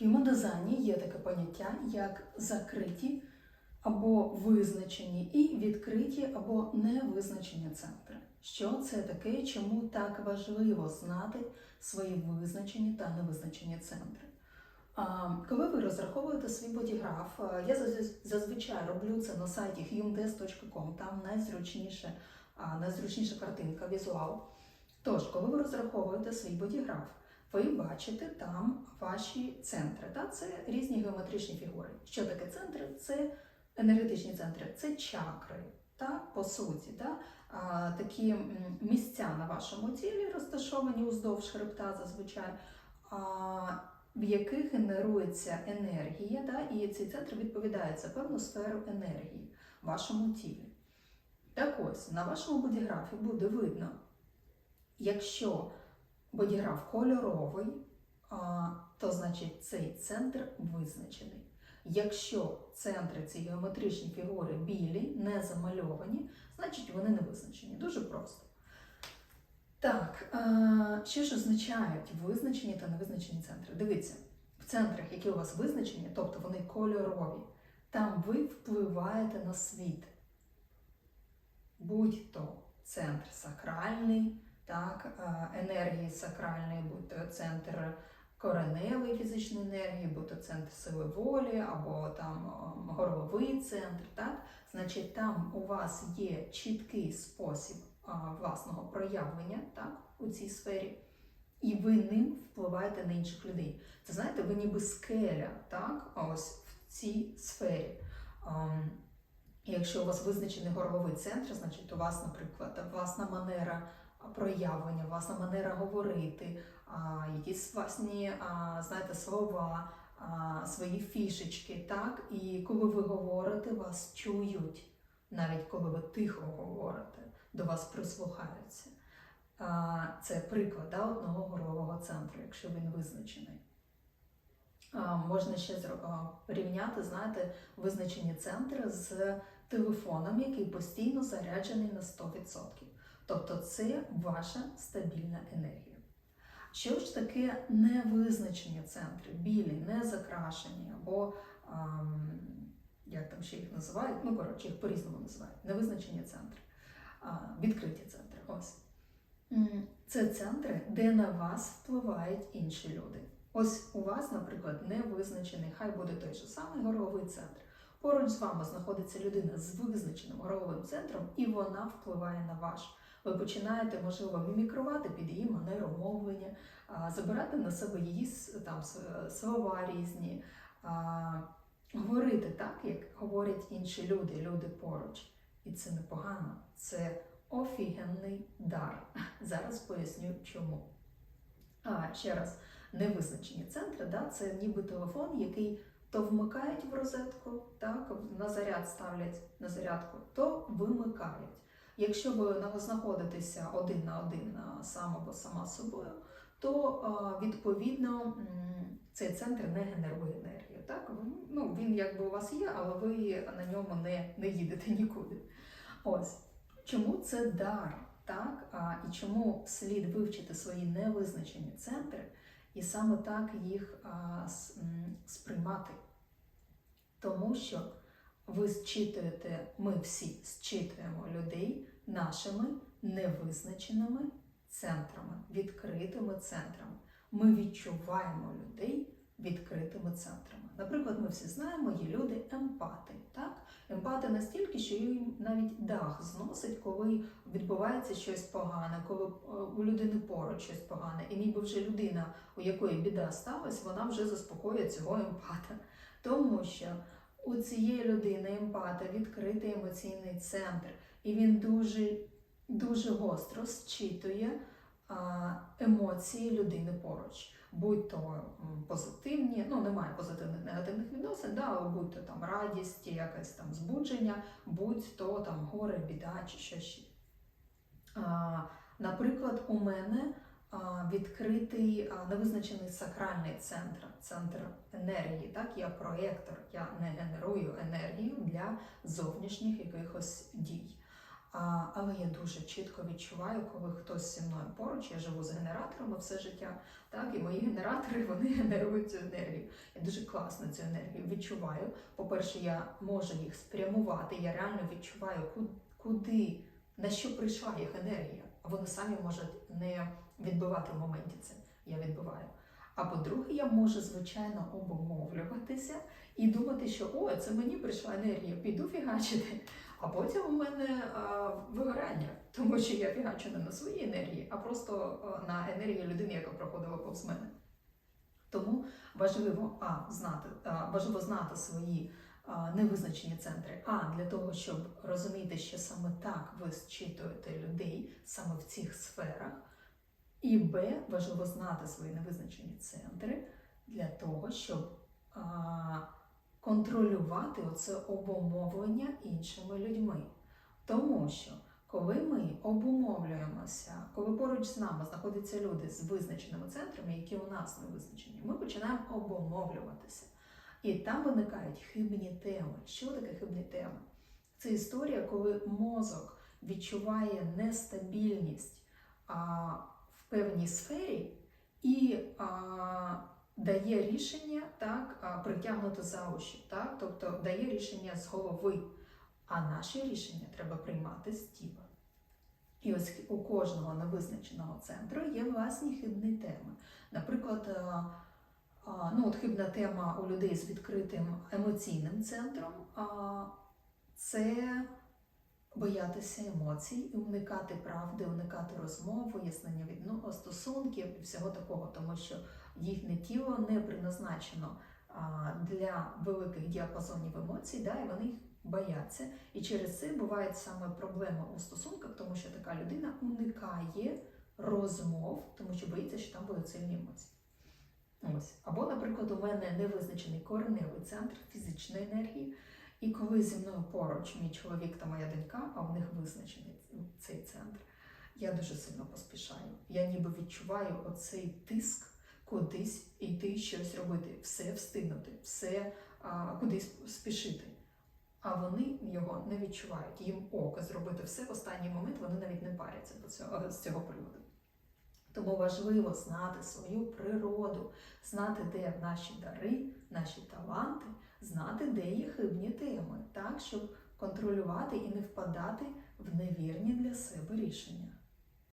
В human дизайні є таке поняття, як закриті або визначені і відкриті або невизначені центри. Що це таке? Чому так важливо знати свої визначені та невизначені центри? Коли ви розраховуєте свій бодіграф, я зазвичай роблю це на сайті humdes.com, там найзручніше, найзручніша картинка, візуал. Тож, коли ви розраховуєте свій бодіграф, ви бачите там ваші центри. Та? Це різні геометричні фігури. Що таке центри? Це енергетичні центри, це чакри, та? по суті. Та? А, такі місця на вашому тілі розташовані уздовж хребта зазвичай. А, в яких генерується енергія, да, і ці центри відповідають за певну сферу енергії в вашому тілі. Так ось, на вашому бодіграфі буде видно, якщо бодіграф кольоровий, то значить цей центр визначений. Якщо центри ці геометричні фігури білі, не замальовані, значить вони не визначені. Дуже просто. Так, що ж означають визначені та невизначені центри? Дивіться, в центрах, які у вас визначені, тобто вони кольорові, там ви впливаєте на світ. Будь-то центр сакральний, так, е, енергії сакральної, будь-то центр кореневої фізичної енергії, будь-то центр сили волі, або там е, горловий центр, так? Значить, там у вас є чіткий спосіб а, власного проявлення так, у цій сфері, і ви ним впливаєте на інших людей. Це знаєте, ви ніби скеля, так, ось в цій сфері. Ам, Якщо у вас визначений горловий центр, значить у вас, наприклад, власна манера проявлення, власна манера говорити, якісь власні, знаєте, слова, свої фішечки, так? І коли ви говорите, вас чують, навіть коли ви тихо говорите, до вас прислухаються. Це приклад да, одного горлового центру, якщо він визначений. Можна ще порівняти, знаєте, визначені центри з телефоном, який постійно заряджений на 100%. Тобто це ваша стабільна енергія. Що ж таке невизначені центри, білі, не закрашені, або ам, як там ще їх називають, ну коротше, їх по-різному називають, невизначені центри, відкриті центри. Ось. Це центри, де на вас впливають інші люди. Ось у вас, наприклад, невизначений, хай буде той же самий горловий центр. Поруч з вами знаходиться людина з визначеним горловим центром, і вона впливає на ваш. Ви починаєте, можливо, мімікрувати під її манеру мовлення, забирати на себе її там слова різні, говорити так, як говорять інші люди, люди поруч. І це непогано, це офігенний дар. Зараз поясню чому. А, ще раз, невизначені центри, да, це ніби телефон, який то вмикають в розетку, так, на заряд ставлять на зарядку, то вимикають. Якщо ви на- знаходитеся один на один сам або сама собою, то відповідно цей центр не генерує енергію. Так? Ну, він якби у вас є, але ви на ньому не, не їдете нікуди. Ось чому це дар, так? А, і чому слід вивчити свої невизначені центри і саме так їх а, сприймати. Тому що ви зчитуєте, ми всі зчитуємо людей нашими невизначеними центрами, відкритими центрами. Ми відчуваємо людей відкритими центрами. Наприклад, ми всі знаємо, є люди емпати. Так? Емпати настільки, що їм навіть дах зносить, коли відбувається щось погане, коли е, у людини поруч щось погане, і ніби вже людина, у якої біда сталася, вона вже заспокоює цього емпата. Тому що у цієї людини емпата відкритий емоційний центр, і він дуже, дуже гостро зчитує а, емоції людини поруч. Будь то позитивні, ну немає позитивних негативних відносин, да, але будь то там радість, якесь там збудження, будь то там горе, біда чи що ще. А, наприклад, у мене відкритий невизначений сакральний центр, центр енергії. Так, я проєктор, я не генерую енергію для зовнішніх якихось дій. Але я дуже чітко відчуваю, коли хтось зі мною поруч, я живу з генераторами все життя, так, і мої генератори вони генерують цю енергію. Я дуже класно цю енергію відчуваю. По-перше, я можу їх спрямувати, я реально відчуваю, куди, на що прийшла їх енергія. Вони самі можуть не відбивати в моменті це. Я відбиваю. А по-друге, я можу, звичайно, обумовлюватися і думати, що о, це мені прийшла енергія, піду фігачити. А потім у мене а, вигорання, тому що я фігачу не на своїй енергії, а просто на енергії людини, яка проходила повз мене. Тому важливо а, знати, а, важливо знати свої невизначені центри. А для того, щоб розуміти, що саме так ви зчитуєте людей саме в цих сферах. І Б, важливо знати свої невизначені центри для того, щоб а, контролювати оце обумовлення іншими людьми. Тому що коли ми обумовлюємося, коли поруч з нами знаходяться люди з визначеними центрами, які у нас не визначені, ми починаємо обумовлюватися. І там виникають хибні теми. Що таке хибні теми? Це історія, коли мозок відчуває нестабільність а, в певній сфері і а, дає рішення так, притягнути за уші, так? тобто дає рішення з голови. А наші рішення треба приймати з тіла. І ось у кожного невизначеного центру є власні хибні теми. Наприклад, ну, от хибна тема у людей з відкритим емоційним центром це боятися емоцій, уникати правди, уникати розмов, вияснення відно стосунків і всього такого, тому що їхнє тіло не предназначено для великих діапазонів емоцій, да, і вони їх бояться. І через це бувають саме проблеми у стосунках, тому що така людина уникає розмов, тому що боїться, що там будуть сильні емоції. Ось. Або, наприклад, у мене невизначений кореневий центр фізичної енергії, і коли зі мною поруч мій чоловік та моя донька, а у них визначений цей центр, я дуже сильно поспішаю. Я ніби відчуваю оцей тиск кудись йти щось робити, все встигнути, все а, кудись спішити. А вони його не відчувають. Їм око зробити все в останній момент, вони навіть не паряться з цього приводу. Тому важливо знати свою природу, знати, де наші дари, наші таланти, знати, де є хибні теми, так, щоб контролювати і не впадати в невірні для себе рішення.